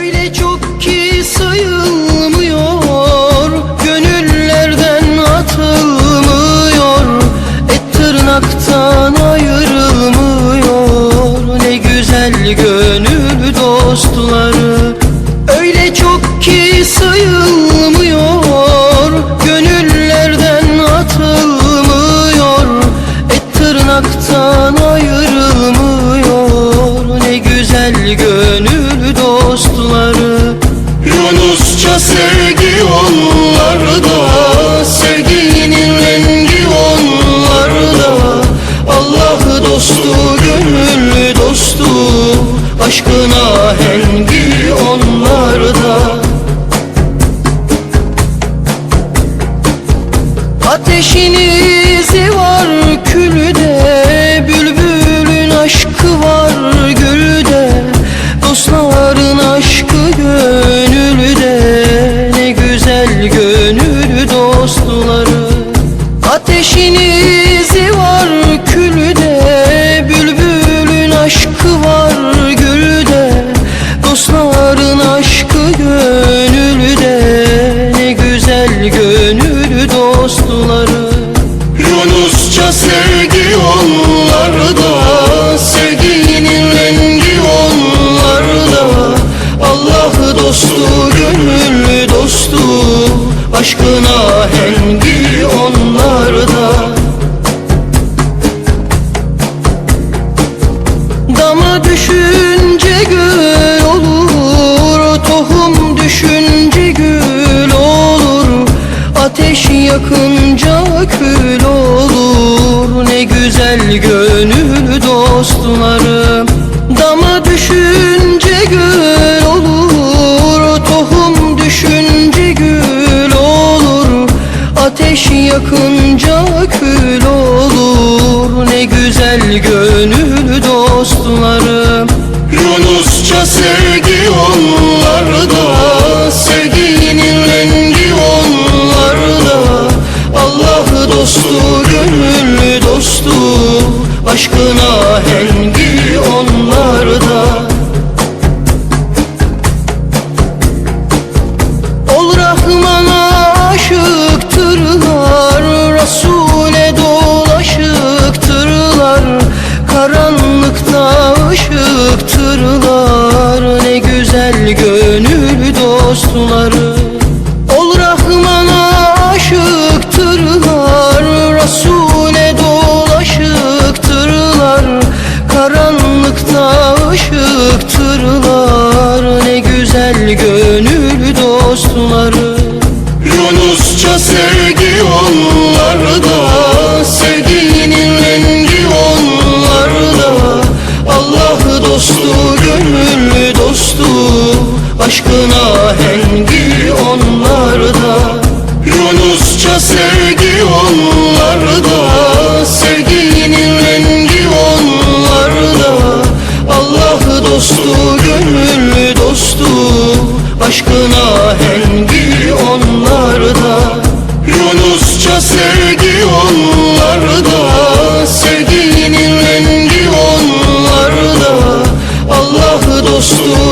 Öyle çok ki sayılmıyor Gönüllerden atılmıyor Et tırnaktan ayrılmıyor. Ne güzel gönül dostları Öyle çok ki sayılmıyor Gönüllerden atılmıyor Et tırnaktan ayrılmıyor. Ne güzel gönül Aşkın ahengi onlarda? Ateşin izi var külde Bülbülün aşkı var gülde Dostların aşkı gönülde Ne güzel gönül dostları. Ateşin gönül dostları. Yunusça sevgi onlarda güzel gönül dostlarım. Dama düşünce gül olur Tohum düşünce gül olur. Ateş yakınca kül olur. Ne güzel gönül dostlarım ahengi onlarda. Ol Rahman'a aşıktırlar Resul'e dolaşıktırlar Karanlıkta ışıktırlar Ne güzel gönül dostları aşkın ahengi onlarda? Yunusça sevgi onlarda Sevginin rengi onlarda. Allah dostu gönül dostu Aşkın ahengi onlarda? Yunusça sevgi onlarda Sevginin rengi onlarda. Allah dostu